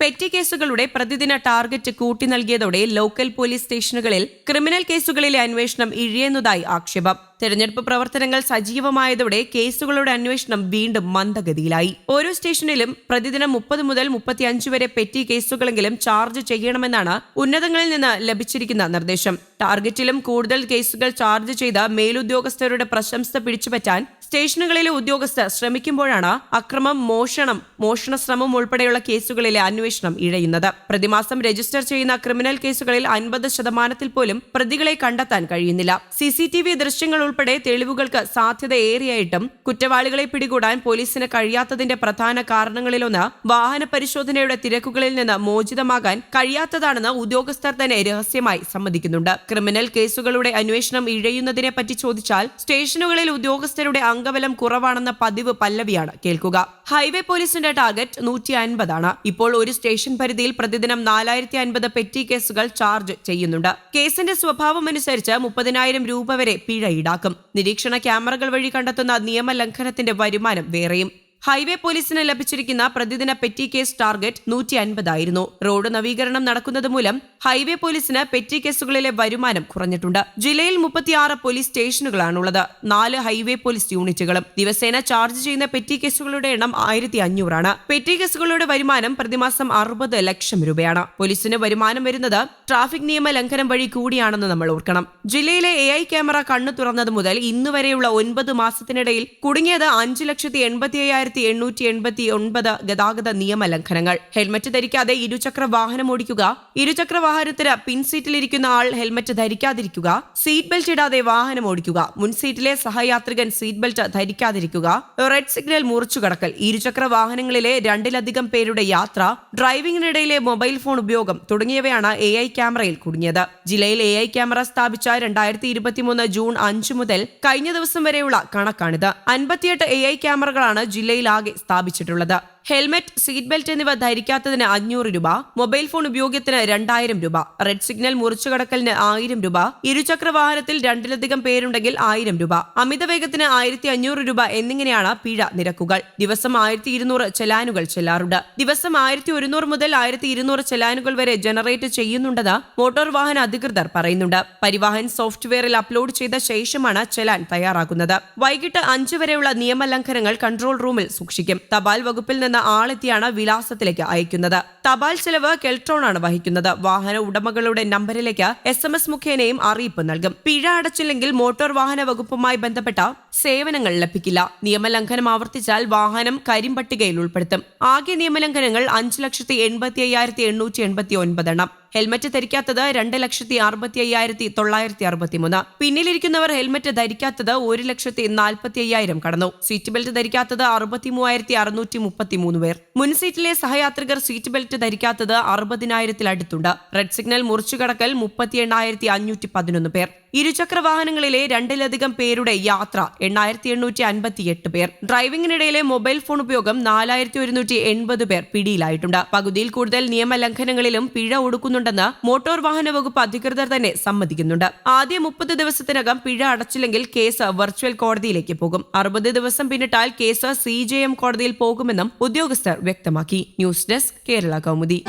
Petty കേസുകളുടെ പ്രതിദിന target കൂട്ടി നൽകിയതോടെ ലോക്കൽ പോലീസ് സ്റ്റേഷനുകളിൽ ക്രിമിനൽ കേസുകളിലെ അന്വേഷണം ഇഴിയുന്നതായി ആക്ഷേപം. തെരഞ്ഞെടുപ്പ് പ്രവർത്തനങ്ങൾ സജീവമായതോടെ കേസുകളുടെ അന്വേഷണം വീണ്ടും മന്ദഗതിയിലായി. ഓരോ സ്റ്റേഷനിലും പ്രതിദിനം മുപ്പത് മുതൽ മുപ്പത്തിയഞ്ച് വരെ പെറ്റി കേസുകളെങ്കിലും ചാർജ് ചെയ്യണമെന്നാണ് ഉന്നതങ്ങളിൽ നിന്ന് ലഭിച്ചിരിക്കുന്ന നിർദ്ദേശം. ടാർഗറ്റിലും കൂടുതൽ കേസുകൾ ചാർജ് ചെയ്ത മേലുദ്യോഗസ്ഥരുടെ പ്രശംസ പിടിച്ചുപറ്റാൻ സ്റ്റേഷനുകളിലെ ഉദ്യോഗസ്ഥർ ശ്രമിക്കുമ്പോഴാണ് അക്രമം മോഷണം മോഷണ ശ്രമം ഉൾപ്പെടെയുള്ള കേസുകളിലെ അന്വേഷണം ഇഴയുന്നത്. പ്രതിമാസം രജിസ്റ്റർ ചെയ്യുന്ന ക്രിമിനൽ കേസുകളിൽ അൻപത് ശതമാനത്തിൽ പോലും പ്രതികളെ കണ്ടെത്താൻ കഴിയുന്നില്ല. സി സി ടി വി ദൃശ്യങ്ങൾ ഉൾപ്പെടെ തെളിവുകൾക്ക് സാധ്യത ഏറിയായിട്ടും കുറ്റവാളികളെ പിടികൂടാൻ പോലീസിന് കഴിയാത്തതിന്റെ പ്രധാന കാരണങ്ങളിലൊന്ന് വാഹന പരിശോധനയുടെ തിരക്കുകളിൽ നിന്ന് മോചിതമാകാൻ കഴിയാത്തതാണെന്ന് ഉദ്യോഗസ്ഥർ തന്നെ രഹസ്യമായി സമ്മതിക്കുന്നുണ്ട്. ക്രിമിനൽ കേസുകളുടെ അന്വേഷണം ഇഴയുന്നതിനെ പറ്റി ചോദിച്ചാൽ സ്റ്റേഷനുകളിൽ ഉദ്യോഗസ്ഥരുടെ അംഗബലം കുറവാണെന്ന പതിവ് പല്ലവിയാണ് കേൾക്കുക. ഹൈവേ പോലീസിന്റെ ടാർഗറ്റ് നൂറ്റി അൻപതാണ് ഇപ്പോൾ ഒരു സ്റ്റേഷൻ പരിധിയിൽ പ്രതിദിനം നാലായിരത്തി അൻപത് പെറ്റി കേസുകൾ ചാർജ് ചെയ്യുന്നുണ്ട്. കേസിന്റെ സ്വഭാവം അനുസരിച്ച് മുപ്പതിനായിരം രൂപ വരെ പിഴ ഈടാക്കും. നിരീക്ഷണ ക്യാമറകൾ വഴി കണ്ടെത്തുന്ന നിയമലംഘനത്തിന്റെ വരുമാനം വേറെയും. ഹൈവേ പോലീസിന് ലഭിച്ചിരിക്കുന്ന പ്രതിദിന പെറ്റി കേസ് ടാർഗറ്റ് നൂറ്റി അൻപതായിരുന്നു റോഡ് നവീകരണം നടക്കുന്നത് മൂലം ഹൈവേ പോലീസിന് പെറ്റി കേസുകളിലെ വരുമാനം കുറഞ്ഞിട്ടുണ്ട്. ജില്ലയിൽ മുപ്പത്തിയാറ് പോലീസ് സ്റ്റേഷനുകളാണുള്ളത്. നാല് ഹൈവേ പോലീസ് യൂണിറ്റുകളും ദിവസേന ചാർജ് ചെയ്യുന്ന പെറ്റി കേസുകളുടെ എണ്ണം ആയിരത്തി അഞ്ഞൂറാണ് പെറ്റി കേസുകളുടെ വരുമാനം പ്രതിമാസം അറുപത് ലക്ഷം രൂപയാണ്. പോലീസിന് വരുമാനം വരുന്നത് ട്രാഫിക് നിയമ ലംഘനം വഴി കൂടിയാണെന്ന് നമ്മൾ ഓർക്കണം. ജില്ലയിലെ എ ഐ ക്യാമറ കണ്ണു തുറന്നത് മുതൽ ഇന്നുവരെയുള്ള ഒൻപത് മാസത്തിനിടയിൽ കുടുങ്ങിയത് അഞ്ച് ലക്ഷത്തി എൺപത്തി അയ്യായിരത്തി എണ്ണൂറ്റി എൺപത്തി ഒൻപത് ഗതാഗത നിയമ ലംഘനങ്ങൾ ഹെൽമറ്റ് ധരിക്കാതെ ഇരുചക്ര വാഹനം ഓടിക്കുക. ഇരുചക്ര വാഹനത്തിന് പിൻസീറ്റിലിരിക്കുന്ന ആൾ ഹെൽമറ്റ് ധരിക്കാതിരിക്കുക. സീറ്റ് ബെൽറ്റ് ഇടാതെ വാഹനം ഓടിക്കുക. മുൻസീറ്റിലെ സഹയാത്രികൻ സീറ്റ് ബെൽറ്റ് ധരിക്കാതിരിക്കുക. റെഡ് സിഗ്നൽ മുറിച്ചുകടക്കൽ. ഇരുചക്ര വാഹനങ്ങളിലെ രണ്ടിലധികം പേരുടെ യാത്ര ഡ്രൈവിംഗിനിടയിലെ മൊബൈൽ ഫോൺ ഉപയോഗം തുടങ്ങിയവയാണ് എ ഐ ക്യാമറയിൽ കുടുങ്ങിയത്. ജില്ലയിൽ എ ഐ ക്യാമറ സ്ഥാപിച്ച രണ്ടായിരത്തി ഇരുപത്തിമൂന്ന് ജൂൺ അഞ്ച് മുതൽ കഴിഞ്ഞ ദിവസം വരെയുള്ള കണക്കാണിത്. അൻപത്തിയെട്ട് എ ഐ ക്യാമറകളാണ് ജില്ലയിലാകെ സ്ഥാപിച്ചിട്ടുള്ളത് ഹെൽമറ്റ് സീറ്റ് ബെൽറ്റ് എന്നിവ ധരിക്കാത്തതിന് അഞ്ഞൂറ് രൂപ മൊബൈൽ ഫോൺ ഉപയോഗത്തിന് രണ്ടായിരം രൂപ റെഡ് സിഗ്നൽ മുറിച്ചുകടക്കലിന് ആയിരം രൂപ ഇരുചക്ര വാഹനത്തിൽ രണ്ടിലധികം പേരുണ്ടെങ്കിൽ ആയിരം രൂപ അമിത വേഗത്തിന് ആയിരത്തി അഞ്ഞൂറ് രൂപ എന്നിങ്ങനെയാണ് പിഴ നിരക്കുകൾ. ദിവസം ആയിരത്തി ഇരുന്നൂറ് ചെലാനുകൾ ചെല്ലാറുണ്ട്. ദിവസം ആയിരത്തി ഒരുന്നൂറ് മുതൽ ആയിരത്തി ഇരുന്നൂറ് ചെലാനുകൾ വരെ ജനറേറ്റ് ചെയ്യുന്നുണ്ടെന്ന് മോട്ടോർ വാഹന അധികൃതർ പറയുന്നുണ്ട്. പരിവാഹൻ സോഫ്റ്റ്വെയറിൽ അപ്ലോഡ് ചെയ്ത ശേഷമാണ് ചെലാൻ തയ്യാറാക്കുന്നത് വൈകിട്ട് അഞ്ചു വരെയുള്ള നിയമലംഘനങ്ങൾ കൺട്രോൾ റൂമിൽ സൂക്ഷിക്കും. തപാൽ വകുപ്പിൽ നിന്ന് ആളെത്തിയാണ് വിലാസത്തിലേക്ക് അയക്കുന്നത്. തപാൽ ചെലവ് കെൽട്രോൺ ആണ് വഹിക്കുന്നത്. വാഹന ഉടമകളുടെ നമ്പറിലേക്ക് എസ് എം എസ് മുഖേനയും അറിയിപ്പ് നൽകും. പിഴ അടച്ചില്ലെങ്കിൽ മോട്ടോർ വാഹന വകുപ്പുമായി ബന്ധപ്പെട്ട സേവനങ്ങൾ ലഭിക്കില്ല. നിയമലംഘനം ആവർത്തിച്ചാൽ വാഹനം കരിമ്പട്ടികയിൽ ഉൾപ്പെടുത്തും. ആകെ നിയമലംഘനങ്ങൾ അഞ്ച് ലക്ഷത്തി എൺപത്തി അയ്യായിരത്തി എണ്ണൂറ്റി എൺപത്തി ഒൻപത് എണ്ണം. ഹെൽമറ്റ് ധരിക്കാത്തത് രണ്ട് ലക്ഷത്തി അറുപത്തി അയ്യായിരത്തി തൊള്ളായിരത്തി അറുപത്തി മൂന്ന് പിന്നിലിരിക്കുന്നവർ ഹെൽമറ്റ് ധരിക്കാത്തത് ഒരു ലക്ഷത്തി നാൽപ്പത്തി അയ്യായിരം കടന്നു. സീറ്റ് ബെൽറ്റ് ധരിക്കാത്തത് അറുപത്തി മൂവായിരത്തി അറുന്നൂറ്റി മുപ്പത്തി മൂന്ന് പേർ. മുൻ സീറ്റിലെ സഹയാത്രികർ സീറ്റ് ബെൽറ്റ് ധരിക്കാത്തത് അറുപതിനായിരത്തിലടുത്തുണ്ട്. റെഡ് സിഗ്നൽ മുറിച്ചുകടക്കൽ മുപ്പത്തി എണ്ണായിരത്തി അഞ്ഞൂറ്റി പതിനൊന്ന് പേർ. ഇരുചക്ര വാഹനങ്ങളിലെ രണ്ടിലധികം പേരുടെ യാത്ര എണ്ണായിരത്തി എണ്ണൂറ്റി അൻപത്തി എട്ട് പേർ. ഡ്രൈവിംഗിനിടയിലെ മൊബൈൽ ഫോൺ ഉപയോഗം നാലായിരത്തി ഒരുന്നൂറ്റി എൺപത് പേർ പിടിയിലായിട്ടുണ്ട്. പകുതിയിൽ കൂടുതൽ നിയമലംഘനങ്ങളിലും പിഴ ഒടുക്കുന്നുണ്ടെന്ന് മോട്ടോർ വാഹന വകുപ്പ് അധികൃതർ തന്നെ സമ്മതിക്കുന്നുണ്ട്. ആദ്യ മുപ്പത് ദിവസത്തിനകം പിഴ അടച്ചില്ലെങ്കിൽ കേസ് വെർച്വൽ കോടതിയിലേക്ക് പോകും. അറുപത് ദിവസം പിന്നിട്ടാൽ കേസ് സി ജെ എം കോടതിയിൽ പോകുമെന്നും ഉദ്യോഗസ്ഥർ വ്യക്തമാക്കി. News desk Kerala Kaumudi.